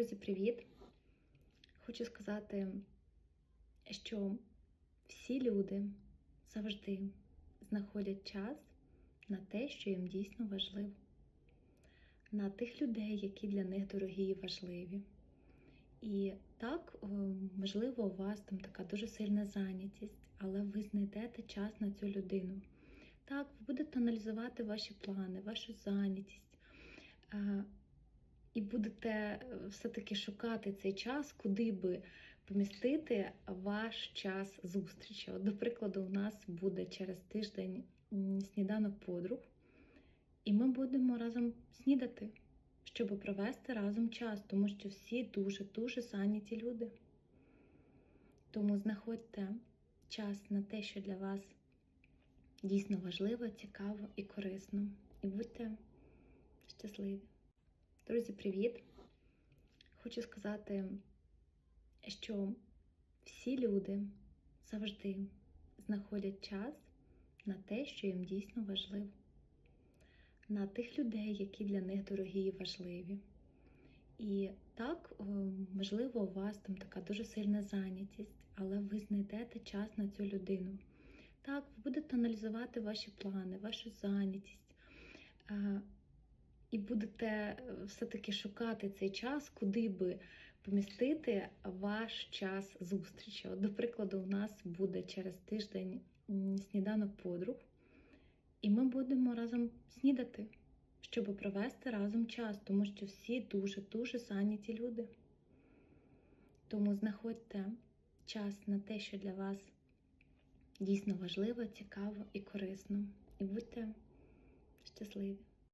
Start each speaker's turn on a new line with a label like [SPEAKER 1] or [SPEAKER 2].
[SPEAKER 1] Друзі, привіт! Хочу сказати, що всі люди завжди знаходять час на те, що їм дійсно важливо, на тих людей, які для них дорогі і важливі. І так, е, можливо, у вас там така дуже сильна зайнятість, але ви знайдете час на цю людину. Так, ви будете аналізувати ваші плани, вашу зайнятість. І будете е, все-таки шукати цей час, куди би помістити ваш час зустрічі. От, до прикладу, у нас буде через тиждень сніданок подруг, і ми будемо разом снідати, щоб провести разом час, тому що всі дуже-дуже зайняті люди. Тому знаходьте час на те, що для вас дійсно важливо, цікаво і корисно. І будьте щасливі. Друзі, привіт! Хочу сказати, що всі люди завжди знаходять час на те, що їм дійсно важливо, на тих людей, які для них дорогі і важливі. І так, е, можливо, у вас там така дуже сильна зайнятість, але ви знайдете час на цю людину. Так, ви будете аналізувати ваші плани, вашу зайнятість. І будете е, все-таки шукати цей час, куди би помістити ваш час зустрічі. От, до прикладу, у нас буде через тиждень сніданок подруг, і ми будемо разом снідати, щоб провести разом час, тому що всі дуже-дуже зайняті люди. Тому знаходьте час на те, що для вас дійсно важливо, цікаво і корисно. І будьте щасливі.